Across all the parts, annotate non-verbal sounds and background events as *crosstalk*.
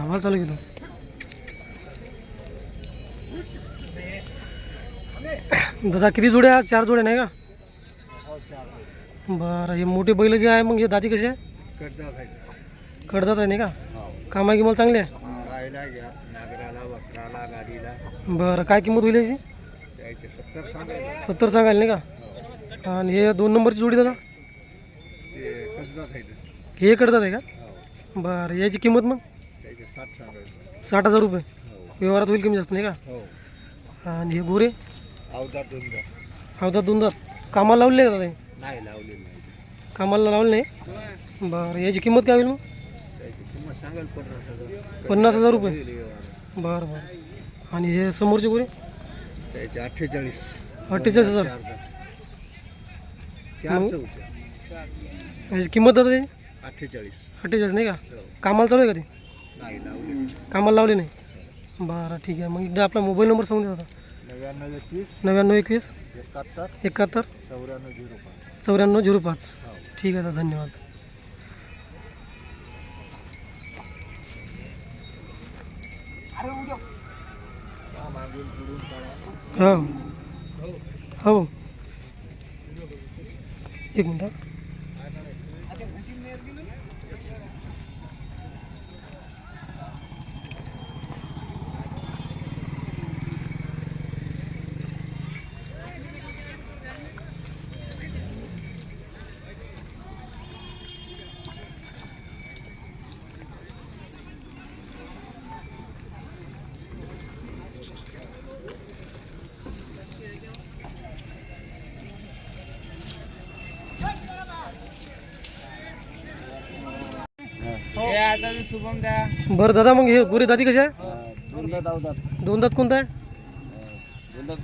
आम्हाला चालू गेलो दादा किती जोड्या आहेत? चार जोड्या नाही का? बरं हे मोठे बैल जे आहे मग हे दाती कसे आहे? कडदात आहे नाही का? कामा किंमत चांगली आहे? बरं काय किंमत होईल याची? सत्तर सांगायला सत्तर सांगाल नाही का? आणि हे दोन नंबरची जोडी दादा? हे कडदात आहे का? बरं याची किंमत मग? साठ हजार रुपये. व्यवहारात होईल कमी जास्त नाही का? हो. आणि हे गोरे? अवधा दोनदा हवदात दोन दात. कामाला लावले का दादा कामाला लावले नाही? बरं याची किंमत काय होईल मग? पन्नास हजार. रुपये. बरं बरं. आणि हे समोरचे गोरे? अठ्ठेचाळीस. अठ्ठेचाळीस हजार चार दात. चार मग? चौथ्या याची किंमत त्याची? अठ्ठेचाळीस. अठ्ठेचाळीस नाही का? हो. कामाला चालू आहे का ते? कामाला लावले नाही? बरं ठीक आहे. मग एकदा आपला मोबाईल नंबर सांगून द्या दादा नव्याण्णव एकवीस. नव्याण्णव एकवीस. एकाहत्तर. एकाहत्तर. चौऱ्याण्णव झिरो पाच. चौऱ्याण्णव झिरो पाच. हो. ठीक आहे दादा धन्यवाद. हो. हो. एक मिनटं बरं दादा मग हे गोरे दादी कसे आहे? दोनदा दोन दात कोणता आहे? दोनदा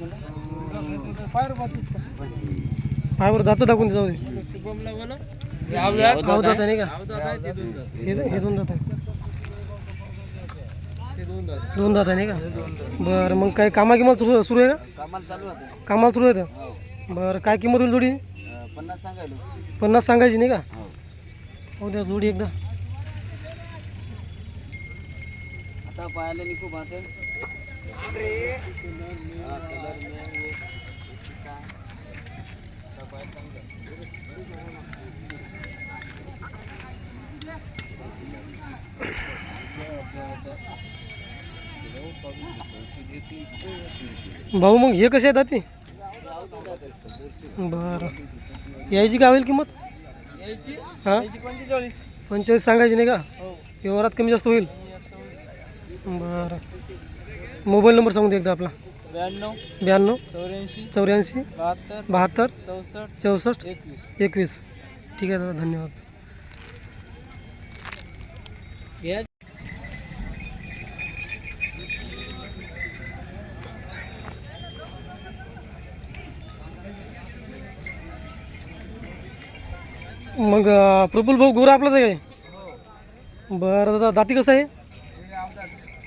पायावर दात दाखवून जाऊ दे. हाव दात आहे नाही का? हे हे दोन दात आहे. दोन दात. आहे नाही का? बरं मग काय कामा किंमत सुरू सुरू आहे का कामाला चालू होते कामाला सुरू आहे तर हो. बरं काय किंमत होईल जोडी पन्नास सांगायलो. पन्नास सांगायची नाही का? हो. हो द्या जोडी एकदा. आता पायाला निघू पाहते भाऊ मग हे कसे आहेत दाती? बरं. यायची काय होईल किंमत? हाँ? पंचेचाळीस. सांगायची नाही का? व्यवहारात कमी जास्त होईल? बरं. मोबाईल नंबर सांगू दे एकदा आपला. ब्याण्णव ब्याण्णव चौऱ्याऐंशी चौऱ्याऐंशी बहात्तर बहात्तर चौसष्ट चौसष्ट एकवीस. एकवीस. ठीक आहे दादा धन्यवाद. मग अं, प्रफुल्ल भाऊ गोरा आपलाच आहे काय? बरं दादा दाती कसं आहे?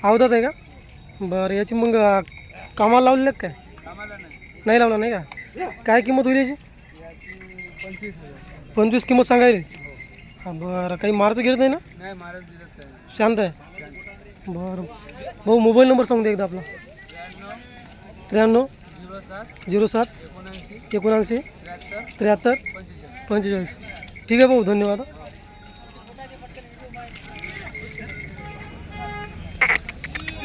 अवधात आहे का? बरं याची मग कामाला लावलेलं काय? नाही लावला नाही का? काय किंमत होईल याची? पंचवीस किंमत सांगायली हा बरं काही मारत गेलं नाही ना? शांत आहे. बरं. भाऊ मोबाईल नंबर सांगू दे एकदा आपला. त्र्याण्णव झिरो सात एकोणऐंशी त्र्याहत्तर पंचेचाळीस. ठीक आहे भाऊ धन्यवाद.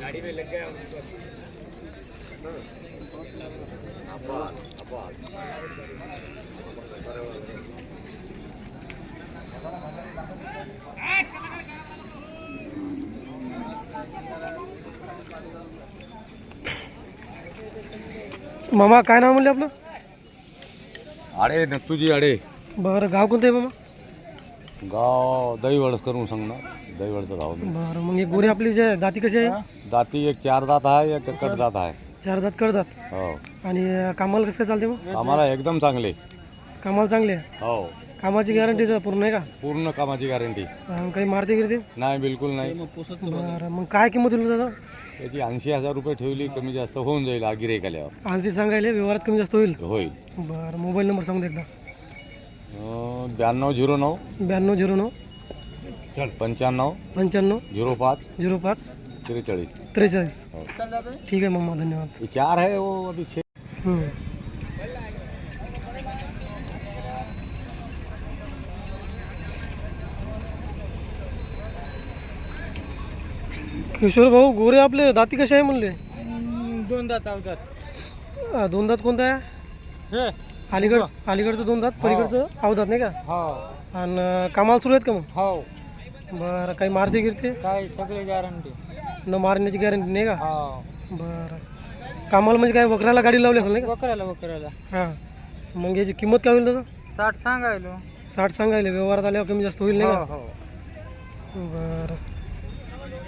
गाड़ी में लग गया मामा काय नाव म्हणले आपलं? आडे नक्तुजी आडे. बरं गाव कोणतं आहे मामा? गाव दहीवड करून सांगणार दहीवडचं गाव बरं मग ही गोरी आपली जे दाती कशी आहे? दाती एक चार दात आहे एक कट दात आहे. चार दात कडदात हो. आणि कामाला कसं काय चालते मग? आम्हाला एकदम चांगले. कामाला चांगले? आहे हो. कामाची गॅरंटी तर पूर्ण आहे का? पूर्ण कामाची गॅरंटी अं, काही मारते गिरते? नाही बिलकुल नाही. बरं मग काय किंमत होईल दादा? त्याची ऐंशी हजार रुपये ठेवली कमी जास्त होऊन जाईल आगिरेक आल्यावर ऐंशी सांगायला व्यवहारात कमी जास्त होईल? होईल. बरं मोबाईल नंबर सांगू दे एकदा. ब्याण्णव झिरो नऊ. ब्याण्णव झिरो नऊ. पंच्याण्णव. पंच्याण्णव. झिरो पाच. झिरो पाच. त्रेचाळीस. त्रेचाळीस. हो. ठीक आहे मम्मा धन्यवाद. चार है वो अभी छः. हम्म. किशोर भाऊ गोरे आपले दाती कसे आहे म्हणले? दोन दात अवधात अं, दोन दात कोणता आहे? अलीगड अलीकडचं दोन दात पलीकडचं अवदात नाही का? हो. आणि अं, कामाला सुरू आहेत का मग? हो. बरं काही मारते गिरते? काय सगळे गॅरंटी न मारण्याची गॅरंटी नाही का? हो. बरं. कामाला म्हणजे काय वकराला गाडी लावली असेल नाही का? हां. मग याची किंमत काय होईल दादा साठ सांगायलो. साठ सांगायले व्यवहारात आल्यावर कमी जास्त होईल नाही हो का? हो बरं.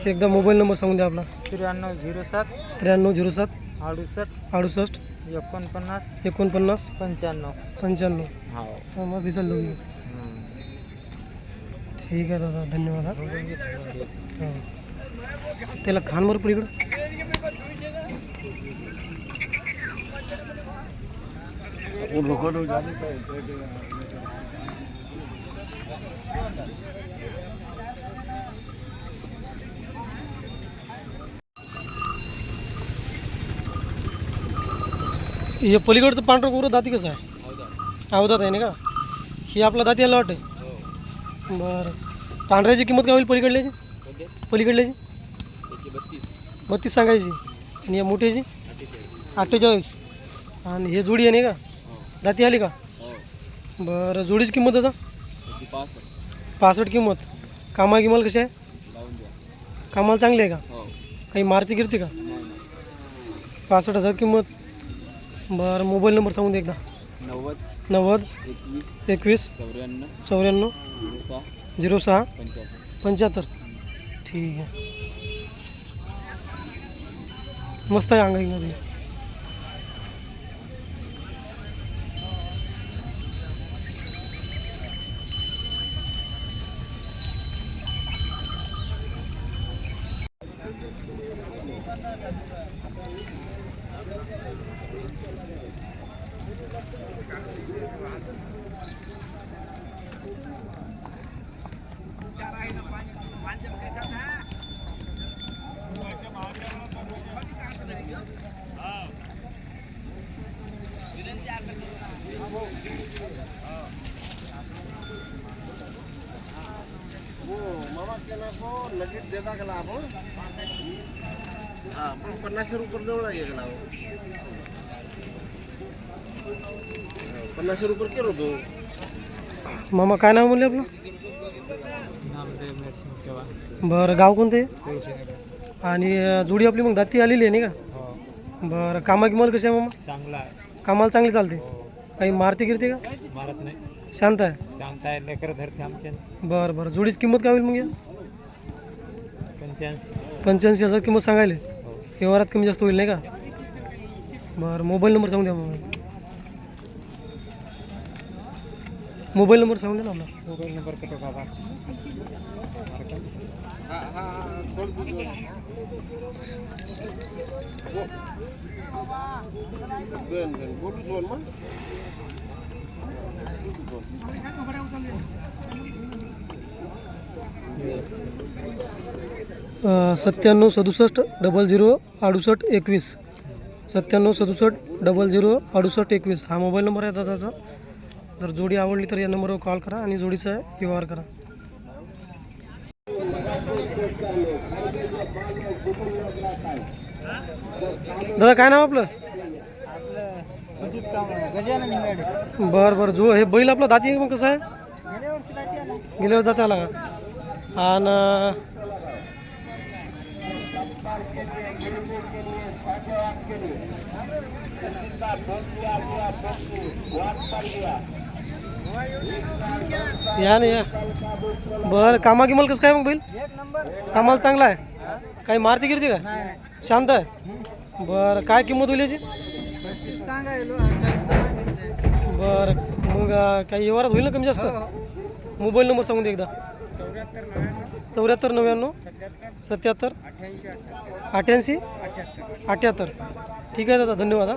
ते एकदा मोबाईल नंबर सांगून द्या आपला. त्र्याण्णव झिरो सात त्र्याण्णव झिरो सात अडुसष्ट अडुसष्ट एकोणपन्नास एकोणपन्नास पंच्याण्णव. पंच्याण्णव. हो. हा, मग दिसेल दोघी ठीक आहे दादा धन्यवाद हा. हो. त्याला खानवर पलीकडं. हे पलीकडचं पांढरं गोरं दाती कसं आहे? अवदात आहे ना का? ही आपला दाती यायला वाटते बरं. पांढऱ्याची किंमत काय होईल पलीकडल्याची? पलीकडल्याची? बत्तीस. सांगायची. आणि या मोठ्याची? अठ्ठेचाळीस. आणि हे जोडी आहे नाही का? दाती आली का? बरं जोडीची किंमत आता? पासष्ट. किंमत. कामा किंमत कशी आहे? कामाला चांगली आहे का? काही मारती गिरती का? पासष्ट हजार किंमत. बरं मोबाईल नंबर सांगून दे एकदा. नव्वद. नव्वद एकवीस चौऱ्याण्णव चौऱ्याण्णव झिरो सहा पंच्याहत्तर. ठीक आहे. मस्त आहे पन्नासशे रुपये जवळ आहे गेला पन्नासशे रुपये केलो तो मामा काय नाव म्हणले आपलं? बरं गाव कोणतं आणि जोडी आपली मग दाती आलेली आहे नाही का? हो. बरं कामा किंमत कशी आहे मामा? चांगला आहे. कामाला चांगली चालते. हो. काही मारती गिरते का? मारत नाही. शांत आहे? शांत आहे लेकर धरते आमचे. बरं बरं. जोडीची किंमत काय होईल मग या? पंच्याऐंशी. पंच्याऐंशी हज़ार किंमत सांगायले. हो. व्यवहारात कमी जास्त होईल नाही का? बरं मोबाईल नंबर सांगून द्या मग. मोबाईल नंबर सांगून द्या ना आपला. मोबाईल नंबर किती बाबा? बोलू सोन मग अं, सत्त्याण्णव सदुसष्ट डबल झिरो अडुसष्ट एकवीस. सत्त्याण्णव सदुसष्ट डबल झिरो अडुसष्ट एकवीस. हा मोबाईल नंबर आहे दादाचा. जर जोडी आवडली तर या नंबरवर कॉल करा आणि जोडीचा व्यवहार करा. दादा काय नाव आपलं आपलं अजित काम गजानन इंगाडे बरं बरं. जो हे बैल आपला दाती मग कसं आहे? गेल्या वर्षी दाती आला. का? आणि या ना या. बरं कामा किमाल कसं काय मग बैल? कामाला चांगला आहे? काही मारती गिरती का? शांत आहे? बरं काय किंमत होईल याची? बरं मग काही व्यवहारात होईल ना कमी जास्त? मोबाईल नंबर सांगून दे एकदा. चौऱ्याहत्तर नव्याण्णव. सत्याहत्तर. अठ्याहत्तर अठ्याहत्तर ठीक आहे दादा धन्यवाद हा.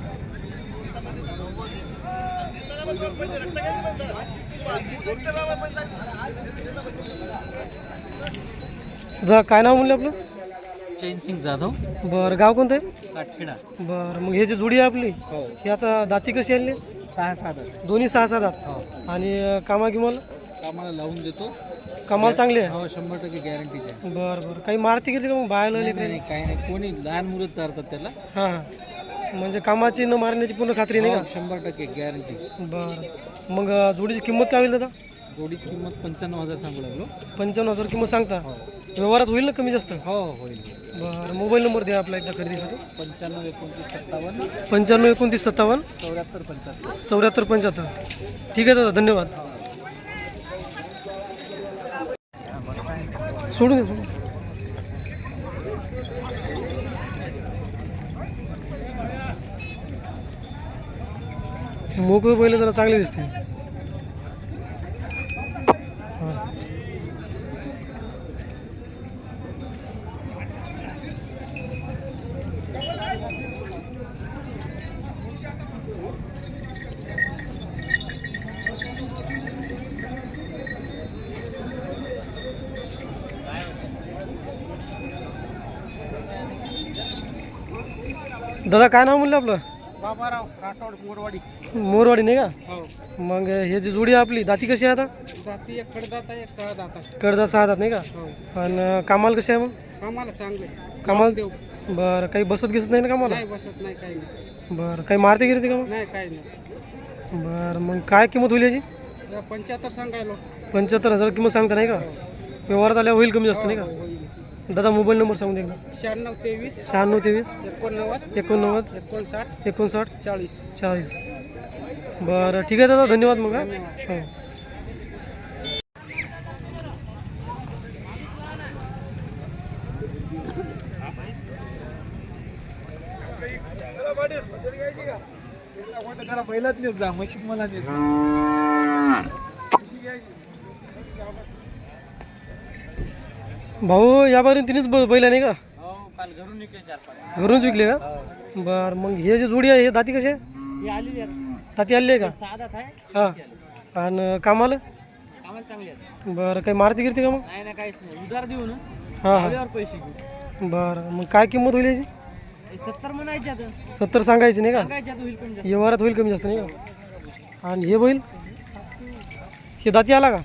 दादा काय नाव म्हणलं आपलं? चैन सिंग जाधव. बरं गाव कोणतं आहे? काठखेडा बरं मग हे जे जोडी आहे आपली हो. ही आता दाती कशी आणली? सहा सात दोन्ही सहा सहा दात हो. आणि कामा किमाल कामाला लावून देतो. कमाल चांगली आहे. हो शंभर टक्के गॅरंटीचे आहे. बरं बरं. काही मारती गिरती का मग बाहेर काही नाही. कोणी लहान मुलं चारतात त्याला. हां हां. म्हणजे कामाची न मारण्याची पूर्ण खात्री नाही हो, शंभर टक्के गॅरंटी का बरं. मग अं, जोडीची किंमत काय होईल दादा? जोडीची किंमत पंच्याण्णव हजार सांगू लागलो. पंचावन्न हजार किंमत सांगता? हो. व्यवहारात होईल ना कमी जास्त? हो होईल. बरं मोबाईल नंबर द्या आपला एकदा खरेदीसाठी. पंच्याण्णव एकोणतीस सत्तावन्न. पंच्याण्णव एकोणतीस सत्तावन्न. चौऱ्याहत्तर पंच्याहत्तर. चौऱ्याहत्तर पंच्याहत्तर. ठीक आहे दादा धन्यवाद. सोडून दे सोडून मोकळं पहिले जरा चांगले दिसते. दादा काय नाव म्हणलं आपलं? बाबाराव राठोड मोरवाडी. मोरवाडी नाही का? हो. मग हे जी जोडी आहे आपली दाती कशी आहे आता? जाती एक कडदात आहे एक सहा दात आहे. कडदात सहा दात नाही का? हो. आणि कामाला कशी आहे मग? आम्हाला चांगले. कामाला देऊ बरं काही बसत घेसत नाही ना कामाला? नाही बसत नाही काही नाही. बरं काही मारते गिरते का मग? नाही काही नाही. बरं मग काय किंमत होईल याची? पंच्याहत्तर सांगायलो. पंच्याहत्तर हजार किंमत सांगता नाही का? व्यवहारात आल्या होईल कमी जास्त नाही का? दादा मोबाईल नंबर सांगून दे एकदा. शहाण्णव तेवीस शहाण्णव तेवीस एकोणनव्वद एकोणनव्वद एकोणसाठ एकोणसाठ चाळीस. चाळीस. बरं ठीक आहे दादा धन्यवाद मग हा. हो. पहिलाच नेत जा मशीन मला भाऊ याबारीन तिनेच ब- बैल नाही का? हो काल घरून निघले चार पाच. घरूनच विकले का? बरं मग हे जे जोडी आहे हे दाती ही आली दाती आली आहे का? साधात आहे हां. आणि कामाला? कामाला चांगली बरं काही मारती गिरते का मग? नाही ना काहीच नाही. उधार देऊ ना. हां हां. पैसे घेऊ. बरं मग काय किंमत होईल याची? हे सत्तर म्हणायचे आता. सत्तर सांगायची नाही का? सांगायचे आता होईल कमी जास्त. व्यवहारात होईल कमी जास्त नाही का? आणि हे बैल? हे दाती आला का?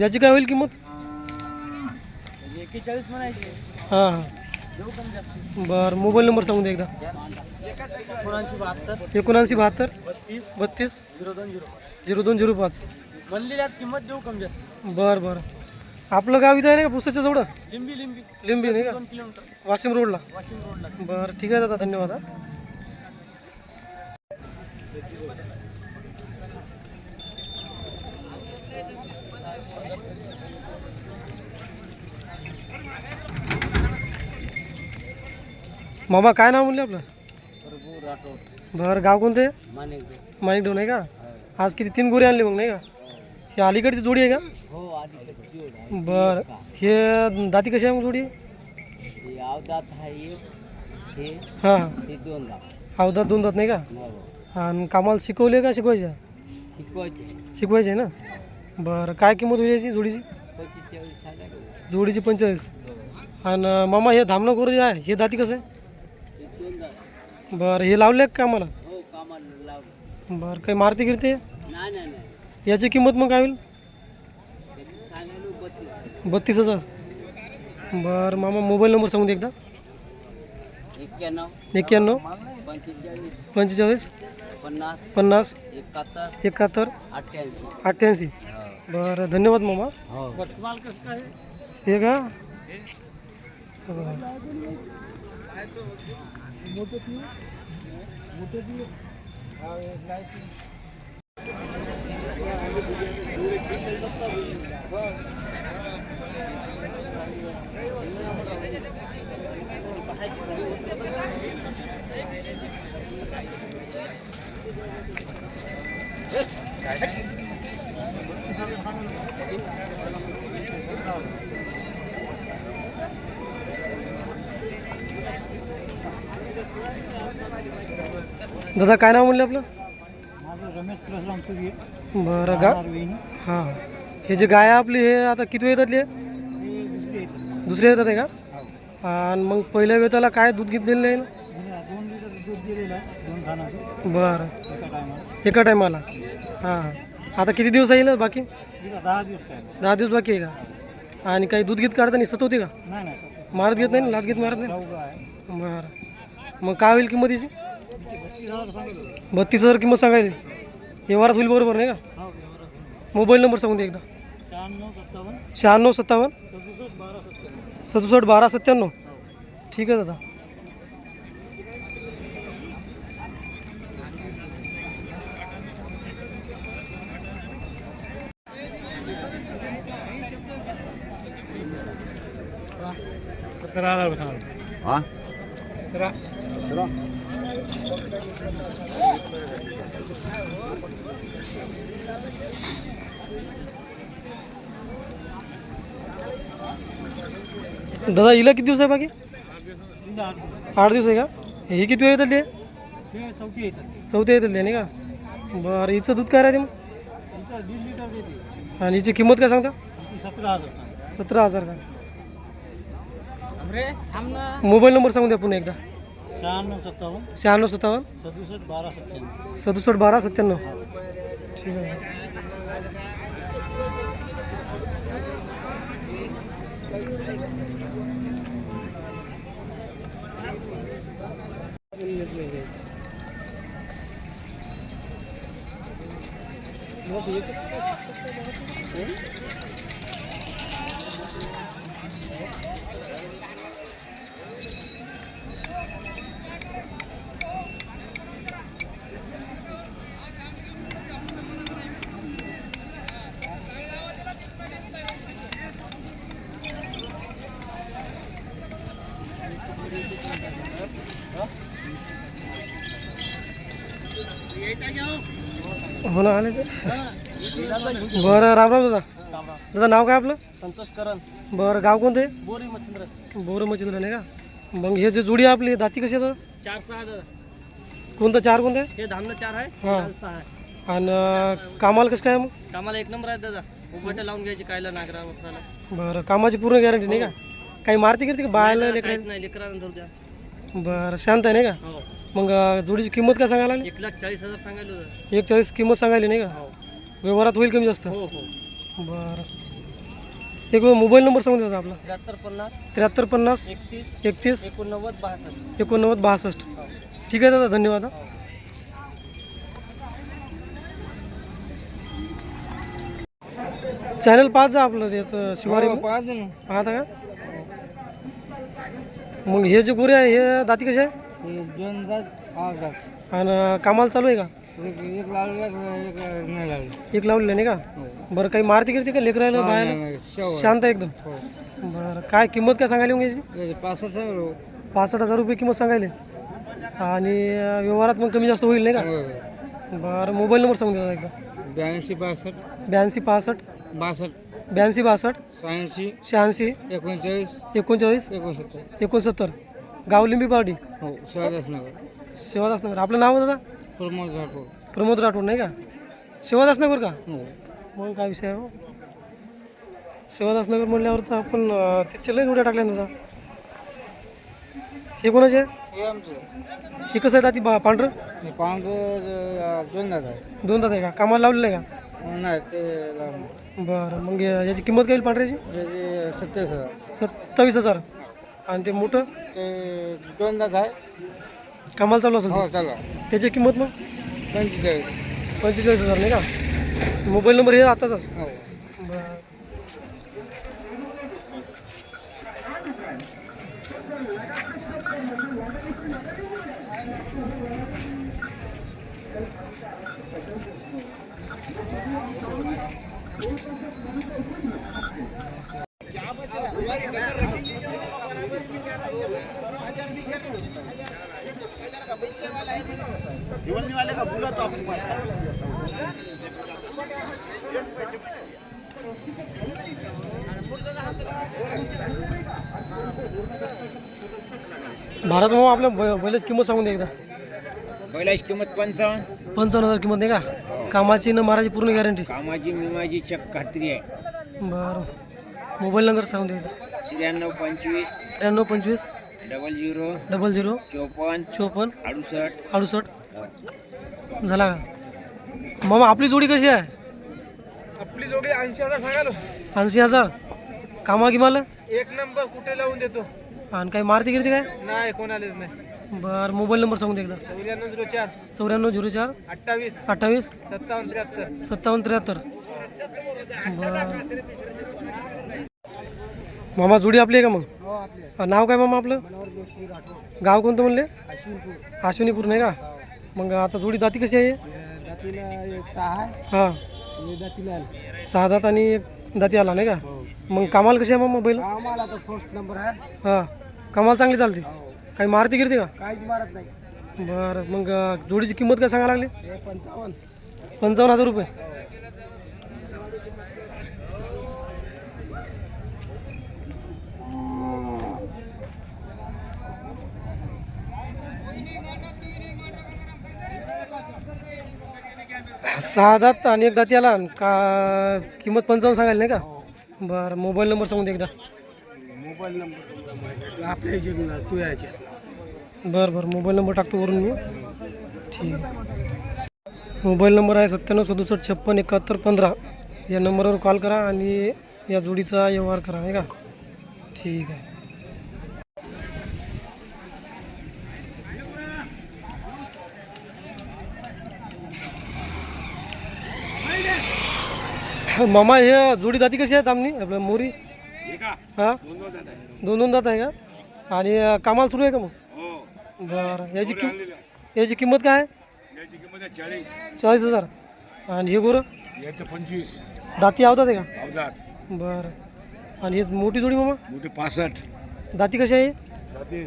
याची काय होईल किंमत? एकेचाळीस म्हणायचे. हां. हां बरं मोबाईल नंबर सांगून दे एकदा. एकोणऐंशी बहात्तर. एकोणऐंशी बहात्तर. बत्तीस. बत्तीस. झिरो दोन झिरो झिरो दोन झिरो पाच. म्हणलेल्यात किंमत देऊ कमी जास्त. बरं बरं. आपलं गाव इथं आहे का? पुस्तकच्या जवळ? लिंबी लिंबी. लिंबी नाही का? किलोमीटर. वाशिम रोडला. वाशिम रोडला. बरं ठीक आहे दादा धन्यवाद मामा काय नाव म्हणले आपलं? बरं गाव कोणतं? आहे माणिक माणिक नाही का? आज किती तीन गोरे आणले मग नाही का? ही अलीकडची जोडी आहे का? हो बरं. हे दाती कशी आहे मग जोडी? आहे हे हां. अवधात दोन दात. नाही का? हो. आणि कामाला शिकवले का शिकवायचे? शिकवायचे. शिकवायचे आहे ना? बरं काय किंमत होईल याची जोडीची? जोडीची पंचेचाळीस. आणि मामा हे धामणं जे आहे हे दाती कसं? आहे बरं हे लावले का कामाला हो कामाला लावलं बरं काही मारती गिरते? नाही नाही नाही. याची किंमत मग काय होईल? त्यांनी सांगायला बत्तीस बत्तीस हजार. बरं मामा मोबाईल नंबर सांगून दे एकदा. एक्क्याण्णव. एक्क्याण्णव. पंचेचाळीस. पंचेचाळीस. पन्नास. पन्नास. एकाहत्तर. एकाहत्तर. अठ्ठ्याऐंशी. अठ्ठ्याऐंशी. बरं धन्यवाद मामा. हो तुम्हाला कसं काय हे का? बरं. मोठे दादा काय नाव म्हणले आपलं? माझं रमेश तुझी. बरं गा हां. हे जे गाय आहे आपली हे आता किती येतातली? आहे दुसरी येतात. दुसऱ्या येतात आहे का? आणि मग पहिल्या वेताला काय दूध घेत दिलेलं आहे? ना दोन लिटर दूध दिलेलं आहे दोन खानाचं बरं. एका टायमाला. एका टायमाला. हां. आता किती दिवस येईल बाकी? तिला दहा दिवस काय दहा दिवस बाकी आहे का? आणि काही दूध गीत काढताना सत होते का? नाही नाही सर मारत घेत नाही ना लात घेत मारत नाही? आहे. बरं. मग काय होईल किंमत याची तिचे बत्तीस हजार सांगितलं बत्तीस हजार किंमत सांगायची. व्यवहारात होईल बरोबर नाही का? हो व्यवहारात मोबाईल नंबर सांगून दे एकदा. शहाण्णव सत्तावन्न शहाण्णव सत्तावन्न सदुसष्ट बारा सत्तावन्न. सदुसष्ट बारा सत्त्याण्णव. ठीक आहे दादा. हा? दादा हिला किती दिवस आहे बाकी? आठ दिवस आहे का? हे किती वेळ येतात ते? हे चौथी येतात नाही का? बरं हिचं दूध काय राहते मग? आणि हिची किंमत काय सांगता? सतरा हजार सतरा हजार का मोबाईल नंबर सांगून द्या पुन्हा एकदा. शहाण्णव सत्तावन्न शहाण्णव सत्तावन्न सदुसष्ट बारा सत्त्याण्णव सदुसष्ट बारा सत्त्याण्णव ठीक आहे आले ते बरं राम राम दादा. दादा नाव काय आपलं? संतोष करण. बरं गाव कोणतं आहे? बोरी मच्छिंद्र. बोरं मचिंद्र नाही का? मग हे जे जोडी आहे आपली दाती कशी आहे? चार सहा कोणतं चार कोणतं आहे? हे धामणं चार आहे हा. लाल सहा आहे. आणि कामाला कसं काय मग? कामाला एक नंबर आहे दादा. उभटे लावून घ्यायची कायला नागरा वखराला. बरं कामाची पूर्ण गॅरंटी नाही का? काही मारती करते का? बायला काहीच लेकरायला नाही लेकरांना धरू द्या. बरं शांत आहे नाही का? हो. मग जोडीची किंमत काय सांगायला लागली? एक लाख चाळीस हजार सांगायला होतं. एक चाळीस किंमत सांगायली नाही का? हो. व्यवहारात होईल कमी जास्त? हो हो. बरं. एक मोबाईल नंबर सांगून देतो आपला. त्र्याहत्तर पन्नास त्र्याहत्तर पन्नास एकतीस एकतीस एकोणनव्वद बासष्ट. एकोणनव्वद बासष्ट. ठीक आहे दादा धन्यवाद हा. चॅनल पाच जा आपलं त्याचं शिवारी. पाहता का? मग हे जे गोरे आहे हे दाती कसे आहे? दोन जात आणि कामाला चालू आहे का? एक एक लावलं एक नाही लावलं एक लावलेलं नाही का? बरं काही मारती करते का लेकरायला बाहेर शांत आहे एकदम. बरं काय किंमत काय सांगायला मग याची पासष्ट पासष्ट हजार रुपये किंमत सांगायले. आणि अं, व्यवहारात मग कमी जास्त होईल नाही का? बरं मोबाईल नंबर सांगून देता एकदा. ब्याऐंशी बासष्ट. ब्याऐंशी पासष्ट बासष्ट. ब्याऐंशी बासष्ट. शहाऐंशी. शहाऐंशी. एकोणचाळीस. एकोणचाळीस. एकोणसत्तर. एकोणसत्तर. गाव लिंबी पार्टी? हो शिवाजीनगर शिवादासनगर आपलं नाव दादा? प्रमोद राठोड. प्रमोद राठोड नाही का? शिवादासनगर का? हो. मग काय विषय आहे हो? शिवादासनगर म्हणल्यावर तर आपण अं, तिथे लय जोड्या टाकल्या ना दादा? हे कोणाचे? आहे? हे आमचं. हे कसं आहे दाती बा पांढरं? हे दोन दादा आहे दोन दात आहे का? कामाला लावलेलं आहे का? नाही ते लावून. बरं मग या- याची किंमत काय पांढऱ्याची? त्याचे सत्तावीस हजार. सत्तावीस हजार. आणि ते मोठं? ते दोन दादा आहे. कामाला चालू असेल हो ते. चला. त्याची किंमत मग? पंचेचाळीस. पंचेचाळीस हजार नाही का? मोबाईल नंबर हे आताचाच हो बरं भारत मामा आपल्या बै- बैलाची किंमत सांगून दे एकदा. बैलाची किंमत पंचावन्न. पंचावन्न हजार किंमत नाही का? कामाची न मारायची पूर्ण गॅरंटी कामाची मिमाची चक खात्री आहे. बरं. मोबाईल नंबर सांगून दे एकदा. त्र्याण्णव पंचवीस. त्र्याण्णव पंचवीस. Double zero. Double zero. चोपन्न. चोपन्न. अडुसष्ट. अडुसष्ट. झाला का? मामा आपली जोडी कशी आहे? आपली जोडी ऐंशी हजार सांगाल ऐंशी हजार? कामा किमाला एक नंबर कुठे लावून देतो? आणि काही मारती गिरती काय? नाही कोणालाच नाही. बरं मोबाईल नंबर सांगून दे एकदा. चौऱ्याण्णव झिरो चार. चौऱ्याण्णव झिरो चार अठ्ठावीस. अठ्ठावीस. सत्तावन्न त्र्याहत्तर. सत्तावन्न त्र्याहत्तर. बरं. मामा जोडी आपली आहे का मग? हो आपले नाव काय मामा आपलं? मनोहर जोशी राठोड. गाव कोणतं म्हणले? अश्विनपूर. अश्विनीपूर नाही का? मग आता जोडी दाती कशी आहे? दातीला सहा हां. आणि दातीला सहा दात आणि एक दाती आला नाही का? मग कामाला कशी आहे मग बैल? आम्हाला तर फर्स्ट नंबर आहे. हां. कामाला चांगली चालते. काही मारती गिरते का? काहीच मारत नाही. बरं. मग अं, जोडीची किंमत काय सांगायला लागली? हे पंचावन्न. पंचावन्न हजार रुपये. सहा दात आणि एक दाती आला आणि का किंमत पंचावन्न सांगायला नाही का? बरं मोबाईल नंबर सांगून दे एकदा. मोबाईल नंबर आपल्या ह्याच्यात तू यायचे बरं बरं मोबाईल नंबर टाकतो वरून मी. ठीक. मोबाईल नंबर आहे सत्त्याण्णव सदुसष्ट छप्पन एकाहत्तर पंधरा. या नंबरवर कॉल करा आणि या जोडीचा व्यवहार करा नाही का? ठीक आहे. *laughs* मामा हे जोडी जाती कशी आहेत आमनी? आपल्या मोरी? हां दोन दोन दात आहे. का? आणि कामाला सुरू आहे का मग? बरं. याची किम याची किंमत काय आहे? किंमत चाळीस. हजार. आणि हे गोरं? पंचवीस. दाती आवतात आहे का? बरं. आणि हे मोठी जोडी मामा? मोठे पासष्ट. दाती कशी आहे? जाते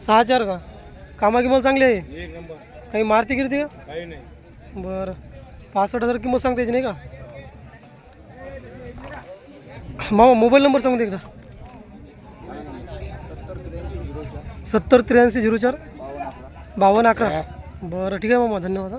सहा चार का? कामा किंमत चांगली आहे? काही मारती गिरती का? काही नाही. बरं. पासष्ट हजार किंमत सांगता याची नाही का? मामा मोबाईल नंबर सांगू दे एकदा. सत्तर त्र्याऐंशी झिरो चार. बावन्न अकरा. बरं ठीक आहे मामा धन्यवाद